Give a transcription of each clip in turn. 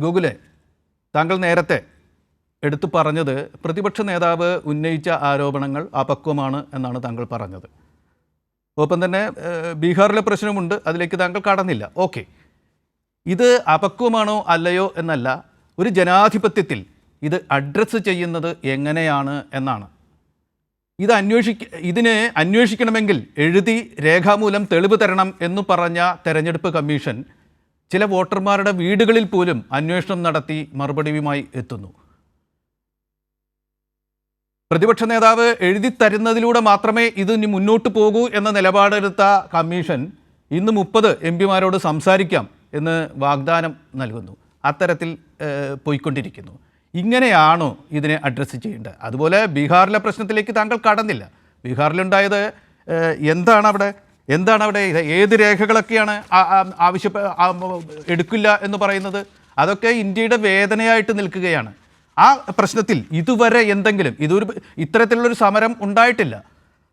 ഗൂഗിളെ താങ്കൾ നേരത്തെ എടുത്തു പറഞ്ഞത് പ്രതിപക്ഷ നേതാവ് ഉന്നയിച്ച ആരോപണങ്ങൾ അപക്വമാണ് എന്നാണ് താങ്കൾ പറഞ്ഞത്. ഒപ്പം തന്നെ ബീഹാറിലെ പ്രശ്നമുണ്ട് അതിലേക്ക് താങ്കൾ കടന്നില്ല. ഓക്കെ. ഇത് അപക്വമാണോ അല്ലയോ എന്നല്ല ഒരു ജനാധിപത്യത്തിൽ ഇത് അഡ്രസ്സ് ചെയ്യുന്നത് എങ്ങനെയാണ് എന്നാണ്. ഇത് അന്വേഷിക്ക ഇതിനെ അന്വേഷിക്കണമെങ്കിൽ എഴുതി രേഖാമൂലം തെളിവ് തരണം എന്ന് പറഞ്ഞ തെരഞ്ഞെടുപ്പ് കമ്മീഷൻ ചില വോട്ടർമാരുടെ വീടുകളിൽ പോലും അന്വേഷണം നടത്തി മറുപടിയുമായി എത്തുന്നു. പ്രതിപക്ഷ നേതാവ് എഴുതി തരുന്നതിലൂടെ മാത്രമേ ഇത് മുന്നോട്ട് പോകൂ എന്ന നിലപാടെടുത്ത കമ്മീഷൻ ഇന്ന് മുപ്പത് എം പിമാരോട് സംസാരിക്കാം എന്ന് വാഗ്ദാനം നൽകുന്നു. അത്തരത്തിൽ പോയിക്കൊണ്ടിരിക്കുന്നു. ഇങ്ങനെയാണോ ഇതിനെ അഡ്രസ്സ് ചെയ്യേണ്ടത്? അതുപോലെ ബീഹാറിലെ പ്രശ്നത്തിലേക്ക് താങ്കൾ കടന്നില്ല. ബീഹാറിലുണ്ടായത് എന്താണ് അവിടെ? എന്താണ് അവിടെ ഏത് രേഖകളൊക്കെയാണ് ആവശ്യ എടുക്കില്ല എന്ന് പറയുന്നത്? അതൊക്കെ ഇന്ത്യയുടെ വേദനയായിട്ട് നിൽക്കുകയാണ്. ആ പ്രശ്നത്തിൽ ഇതുവരെ എന്തെങ്കിലും ഇതൊരു ഇത്തരത്തിലുള്ളൊരു സമരം ഉണ്ടായിട്ടില്ല.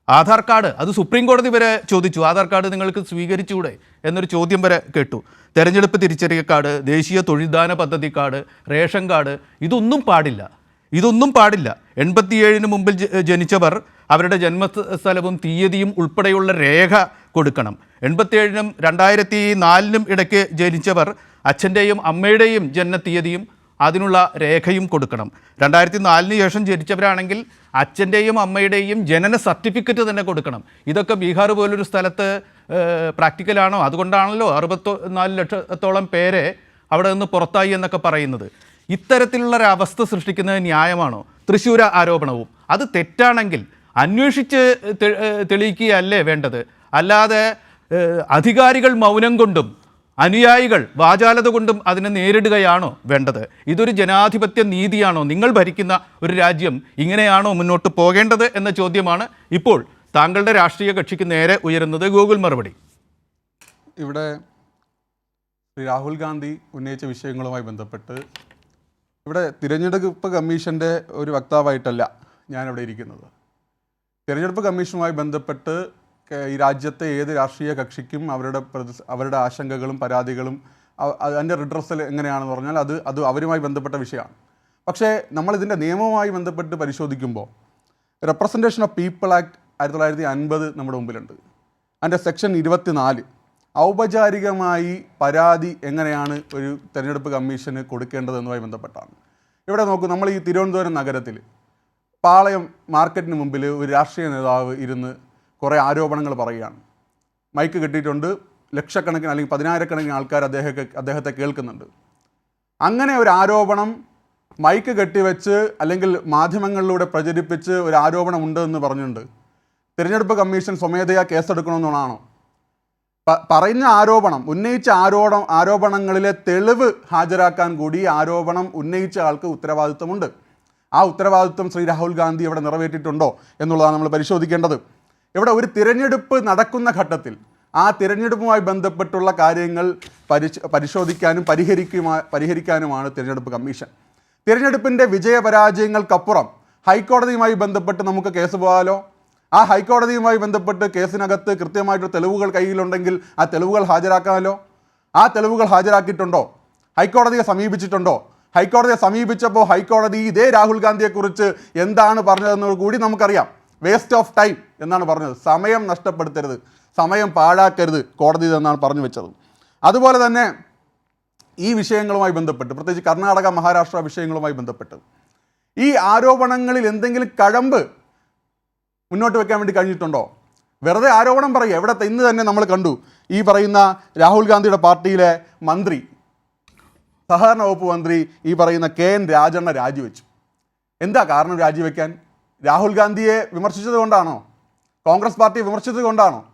ആധാർ കാർഡ് അത് സുപ്രീം കോടതി വരെ ചോദിച്ചു. ആധാർ കാർഡ് നിങ്ങൾക്ക് സ്വീകരിച്ചുകൂടെ എന്നൊരു ചോദ്യം വരെ കേട്ടു. തെരഞ്ഞെടുപ്പ് തിരിച്ചറിയ കാർഡ് ദേശീയ തൊഴിൽദാന പദ്ധതി കാർഡ് റേഷൻ കാർഡ് ഇതൊന്നും പാടില്ല. ഇതൊന്നും പാടില്ല. എൺപത്തിയേഴിന് മുമ്പിൽ ജനിച്ചവർ അവരുടെ ജന്മസ്ഥലവും തീയതിയും ഉൾപ്പെടെയുള്ള രേഖ കൊടുക്കണം. എൺപത്തിയേഴിനും രണ്ടായിരത്തി നാലിനും ഇടയ്ക്ക് ജനിച്ചവർ അച്ഛന്റെയും അമ്മയുടെയും ജനനത്തീയതിയും അതിനുള്ള രേഖയും കൊടുക്കണം. രണ്ടായിരത്തി നാലിന് ശേഷം ജനിച്ചവരാണെങ്കിൽ അച്ഛന്റെയും അമ്മയുടെയും ജനന സർട്ടിഫിക്കറ്റ് തന്നെ കൊടുക്കണം. ഇതൊക്കെ ബീഹാർ പോലൊരു സ്ഥലത്ത് പ്രാക്ടിക്കലാണോ? അതുകൊണ്ടാണല്ലോ അറുപത്തോ നാല് ലക്ഷത്തോളം പേരെ അവിടെ നിന്ന് പുറത്തായി എന്നൊക്കെ പറയുന്നത്. ഇത്തരത്തിലുള്ള ഒരു അവസ്ഥ സൃഷ്ടിക്കുന്നത് ന്യായമാണോ? തൃശ്ശൂര ആരോപണവും. അത് തെറ്റാണെങ്കിൽ അന്വേഷിച്ച് തെളിയിക്കുകയല്ലേ വേണ്ടത്. അല്ലാതെ അധികാരികൾ മൗനം കൊണ്ടും അനുയായികൾ വാചാലത കൊണ്ടും അതിനെ നേരിടുകയാണോ വേണ്ടത്? ഇതൊരു ജനാധിപത്യ നീതിയാണോ? നിങ്ങൾ ഭരിക്കുന്ന ഒരു രാജ്യം ഇങ്ങനെയാണോ മുന്നോട്ട് പോകേണ്ടത് എന്ന ചോദ്യമാണ് ഇപ്പോൾ താങ്കളുടെ രാഷ്ട്രീയ കക്ഷിക്ക് നേരെ ഉയരുന്നത് ഗൂഗിൾ മറുപടി. ഇവിടെ ശ്രീ രാഹുൽ ഗാന്ധി ഉന്നയിച്ച വിഷയങ്ങളുമായി ബന്ധപ്പെട്ട് ഇവിടെ തിരഞ്ഞെടുപ്പ് കമ്മീഷന്റെ ഒരു വക്താവായിട്ടല്ല ഞാനിവിടെ ഇരിക്കുന്നത്. തിരഞ്ഞെടുപ്പ് കമ്മീഷനുമായി ബന്ധപ്പെട്ട് ഈ രാജ്യത്തെ ഏത് രാഷ്ട്രീയ കക്ഷിക്കും അവരുടെ അവരുടെ ആശങ്കകളും പരാതികളും അതിന്റെ റിഡ്രസൽ എങ്ങനെയാണെന്ന് പറഞ്ഞാൽ അത് അത് അവരുമായി ബന്ധപ്പെട്ട വിഷയമാണ്. പക്ഷേ നമ്മളിതിന്റെ നിയമവുമായി ബന്ധപ്പെട്ട് പരിശോധിക്കുമ്പോൾ റെപ്രസെന്റേഷൻ ഓഫ് പീപ്പിൾ ആക്ട് ആയിരത്തി തൊള്ളായിരത്തി അൻപത് നമ്മുടെ മുമ്പിലുണ്ട്. അതിന്റെ സെക്ഷൻ ഇരുപത്തിനാല് ഔപചാരികമായി പരാതി എങ്ങനെയാണ് ഒരു തെരഞ്ഞെടുപ്പ് കമ്മീഷന് കൊടുക്കേണ്ടതെന്നുമായി ബന്ധപ്പെട്ടാണ്. ഇവിടെ നോക്കൂ നമ്മൾ ഈ തിരുവനന്തപുരം നഗരത്തിൽ പാളയം മാർക്കറ്റിന് മുമ്പിൽ ഒരു രാഷ്ട്രീയ നേതാവ് ഇരുന്ന് കുറേ ആരോപണങ്ങൾ പറയുകയാണ്. മൈക്ക് കിട്ടിയിട്ടുണ്ട്. ലക്ഷക്കണക്കിന് അല്ലെങ്കിൽ പതിനായിരക്കണക്കിന് ആൾക്കാർ അദ്ദേഹത്തെ അദ്ദേഹത്തെ കേൾക്കുന്നുണ്ട്. അങ്ങനെ ഒരു ആരോപണം മൈക്ക് കെട്ടിവെച്ച് അല്ലെങ്കിൽ മാധ്യമങ്ങളിലൂടെ പ്രചരിപ്പിച്ച് ഒരു ആരോപണം ഉണ്ട് എന്ന് പറഞ്ഞിട്ടുണ്ട് തിരഞ്ഞെടുപ്പ് കമ്മീഷൻ സ്വമേധയാ കേസെടുക്കണമെന്നാണോ? പറയുന്ന ആരോപണം ഉന്നയിച്ച ആരോപണം ആരോപണങ്ങളിലെ തെളിവ് ഹാജരാക്കാൻ കൂടി ആരോപണം ഉന്നയിച്ച ആൾക്ക് ഉത്തരവാദിത്വമുണ്ട്. ആ ഉത്തരവാദിത്വം ശ്രീ രാഹുൽ ഗാന്ധി ഇവിടെ നിറവേറ്റിയിട്ടുണ്ടോ എന്നുള്ളതാണ് നമ്മൾ പരിശോധിക്കേണ്ടത്. ഇവിടെ ഒരു തിരഞ്ഞെടുപ്പ് നടക്കുന്ന ഘട്ടത്തിൽ ആ തിരഞ്ഞെടുപ്പുമായി ബന്ധപ്പെട്ടുള്ള കാര്യങ്ങൾ പരിശ് പരിശോധിക്കാനും പരിഹരിക്കുമാ പരിഹരിക്കാനുമാണ് തിരഞ്ഞെടുപ്പ് കമ്മീഷൻ. തിരഞ്ഞെടുപ്പിന്റെ വിജയപരാജയങ്ങൾക്കപ്പുറം ഹൈക്കോടതിയുമായി ബന്ധപ്പെട്ട് നമുക്ക് കേസ് പോകാലോ? ആ ഹൈക്കോടതിയുമായി ബന്ധപ്പെട്ട് കേസിനകത്ത് കൃത്യമായിട്ട് തെളിവുകൾ കയ്യിലുണ്ടെങ്കിൽ ആ തെളിവുകൾ ഹാജരാക്കാമല്ലോ ആ തെളിവുകൾ ഹാജരാക്കിയിട്ടുണ്ടോ? ഹൈക്കോടതിയെ സമീപിച്ചിട്ടുണ്ടോ? ഹൈക്കോടതിയെ സമീപിച്ചപ്പോൾ ഹൈക്കോടതി ഇതേ രാഹുൽ ഗാന്ധിയെക്കുറിച്ച് എന്താണ് പറഞ്ഞതെന്ന് കൂടി നമുക്കറിയാം. വേസ്റ്റ് ഓഫ് ടൈം എന്നാണ് പറഞ്ഞത്. സമയം നഷ്ടപ്പെടുത്തരുത്. സമയം പാഴാക്കരുത് കോടതി എന്നാണ് പറഞ്ഞു വെച്ചത്. അതുപോലെ തന്നെ ഈ വിഷയങ്ങളുമായി ബന്ധപ്പെട്ട് പ്രത്യേകിച്ച് കർണാടക മഹാരാഷ്ട്ര വിഷയങ്ങളുമായി ബന്ധപ്പെട്ട് ഈ ആരോപണങ്ങളിൽ എന്തെങ്കിലും കഴമ്പ് മുന്നോട്ട് വെക്കാൻ വേണ്ടി കഴിഞ്ഞിട്ടുണ്ടോ? വെറുതെ ആരോപണം പറയുക. എവിടെ ഇന്ന് തന്നെ നമ്മൾ കണ്ടു. ഈ പറയുന്ന രാഹുൽ ഗാന്ധിയുടെ പാർട്ടിയിലെ മന്ത്രി സഹകരണ വകുപ്പ് മന്ത്രി ഈ പറയുന്ന കെ എൻ രാജണ്ണ രാജിവെച്ചു. എന്താ കാരണം രാജിവെക്കാൻ? രാഹുൽ ഗാന്ധിയെ വിമർശിച്ചത് കൊണ്ടാണോ? കോൺഗ്രസ് പാർട്ടിയെ വിമർശിച്ചത് കൊണ്ടാണോ?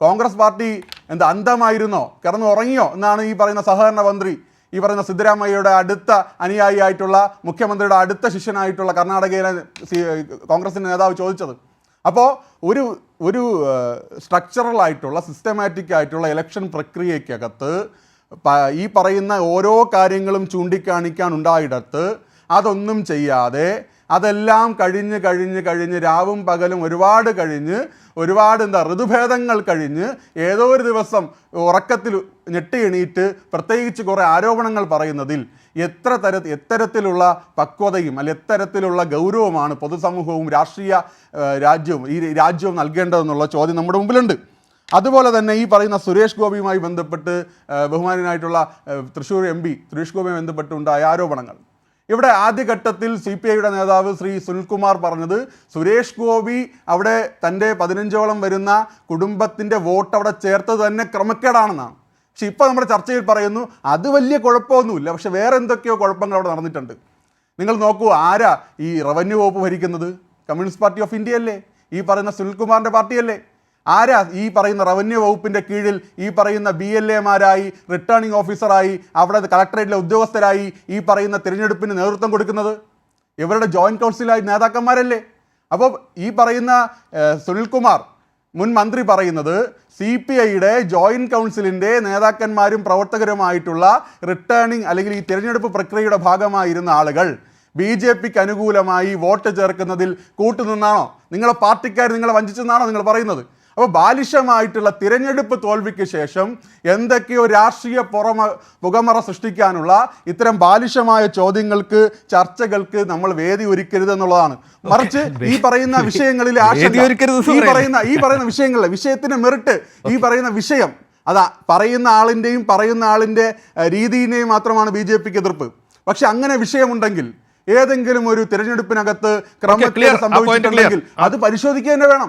കോൺഗ്രസ് പാർട്ടി എന്താ അന്ധമായിരുന്നോ? കിടന്ന് ഉറങ്ങിയോ? എന്നാണ് ഈ പറയുന്ന സഹകരണ മന്ത്രി ഈ പറയുന്ന സിദ്ധരാമയ്യയുടെ അടുത്ത അനുയായിയായിട്ടുള്ള മുഖ്യമന്ത്രിയുടെ അടുത്ത ശിഷ്യനായിട്ടുള്ള കർണാടകയിലെ കോൺഗ്രസിന്റെ നേതാവ് ചോദിച്ചത്. അപ്പോൾ ഒരു ഒരു സ്ട്രക്ചറൽ ആയിട്ടുള്ള സിസ്റ്റമാറ്റിക് ആയിട്ടുള്ള ഇലക്ഷൻ പ്രക്രിയക്കകത്ത് പ- ഈ പറയുന്ന ഓരോ കാര്യങ്ങളും ചൂണ്ടിക്കാണിക്കാൻ ഉണ്ടായിടത്ത് അതൊന്നും ചെയ്യാതെ അതെല്ലാം കഴിഞ്ഞ് കഴിഞ്ഞ് കഴിഞ്ഞ് രാവും പകലും ഒരുപാട് കഴിഞ്ഞ് ഒരുപാട് എന്താ ഋതുഭേദങ്ങൾ കഴിഞ്ഞ് ഏതോ ഒരു ദിവസം ഉറക്കത്തിൽ ഞെട്ടി എണീറ്റ് പ്രത്യേകിച്ച് കുറേ ആരോപണങ്ങൾ പറയുന്നതിൽ എത്ര തര എത്തരത്തിലുള്ള പക്വതയും അല്ലെ എത്തരത്തിലുള്ള ഗൗരവമാണ് പൊതുസമൂഹവും രാഷ്ട്രീയ രാജ്യവും ഈ രാജ്യവും നൽകേണ്ടതെന്നുള്ള ചോദ്യം നമ്മുടെ മുമ്പിലുണ്ട്. അതുപോലെ തന്നെ ഈ പറയുന്ന സുരേഷ് ഗോപിയുമായി ബന്ധപ്പെട്ട് ബഹുമാനായിട്ടുള്ള തൃശ്ശൂർ എം പി സുരേഷ് ഗോപിയുമായി ബന്ധപ്പെട്ടുണ്ടായ ആരോപണങ്ങൾ. ഇവിടെ ആദ്യഘട്ടത്തിൽ സി പി ഐയുടെ നേതാവ് ശ്രീ സുനിൽകുമാർ പറഞ്ഞത് സുരേഷ് ഗോപി അവിടെ തന്റെ പതിനഞ്ചോളം വരുന്ന കുടുംബത്തിന്റെ വോട്ട് അവിടെ ചേർത്തത് തന്നെ ക്രമക്കേടാണെന്നാണ്. പക്ഷെ ഇപ്പോൾ നമ്മുടെ ചർച്ചയിൽ പറയുന്നു അത് വലിയ കുഴപ്പമൊന്നുമില്ല പക്ഷെ വേറെ എന്തൊക്കെയോ കുഴപ്പങ്ങൾ അവിടെ നടന്നിട്ടുണ്ട്. നിങ്ങൾ നോക്കൂ ആരാ ഈ റവന്യൂ വകുപ്പ് ഭരിക്കുന്നത്? കമ്മ്യൂണിസ്റ്റ് പാർട്ടി ഓഫ് ഇന്ത്യ അല്ലേ ഈ പറയുന്ന സുനിൽകുമാറിന്റെ പാർട്ടിയല്ലേ? ആരാ ഈ പറയുന്ന റവന്യൂ വകുപ്പിന്റെ കീഴിൽ ഈ പറയുന്ന ബി എൽ എമാരായി റിട്ടേണിംഗ് ഓഫീസറായി അവിടെ കളക്ടറേറ്റിലെ ഉദ്യോഗസ്ഥരായി ഈ പറയുന്ന തിരഞ്ഞെടുപ്പിന് നേതൃത്വം കൊടുക്കുന്നത്? ഇവരുടെ ജോയിന്റ് കൗൺസിലായി നേതാക്കന്മാരല്ലേ? അപ്പോൾ ഈ പറയുന്ന സുനിൽകുമാർ മുൻ മന്ത്രി പറയുന്നത് സി പി ഐയുടെ ജോയിന്റ് കൗൺസിലിന്റെ നേതാക്കന്മാരും പ്രവർത്തകരുമായിട്ടുള്ള റിട്ടേണിംഗ് അല്ലെങ്കിൽ ഈ തിരഞ്ഞെടുപ്പ് പ്രക്രിയയുടെ ഭാഗമായിരുന്ന ആളുകൾ ബി ജെ പിക്ക് അനുകൂലമായി വോട്ട് ചേർക്കുന്നതിൽ കൂട്ടുനിന്നാണോ? നിങ്ങളെ പാർട്ടിക്കാർ നിങ്ങളെ വഞ്ചിച്ചെന്നാണോ നിങ്ങൾ പറയുന്നത്? അപ്പോൾ ബാലിശമായിട്ടുള്ള തിരഞ്ഞെടുപ്പ് തോൽവിക്ക് ശേഷം എന്തൊക്കെയോ രാഷ്ട്രീയ പുറമ പുകമറ സൃഷ്ടിക്കാനുള്ള ഇത്തരം ബാലിശമായ ചോദ്യങ്ങൾക്ക് ചർച്ചകൾക്ക് നമ്മൾ വേദി ഒരുക്കരുത് എന്നുള്ളതാണ്. മറിച്ച് ഈ പറയുന്ന വിഷയങ്ങളിൽ ഈ പറയുന്ന ഈ പറയുന്ന വിഷയങ്ങളിലെ വിഷയത്തിന്റെ മെറിറ്റ് ഈ പറയുന്ന വിഷയം അതാ പറയുന്ന ആളിന്റെയും പറയുന്ന ആളിന്റെ രീതിയിനെയും മാത്രമാണ് ബി ജെ പിക്ക് എതിർപ്പ്. പക്ഷെ അങ്ങനെ വിഷയമുണ്ടെങ്കിൽ ഏതെങ്കിലും ഒരു തിരഞ്ഞെടുപ്പിനകത്ത് clear. സംഭവിച്ചിട്ടുണ്ടെങ്കിൽ അത് പരിശോധിക്കുക തന്നെ വേണം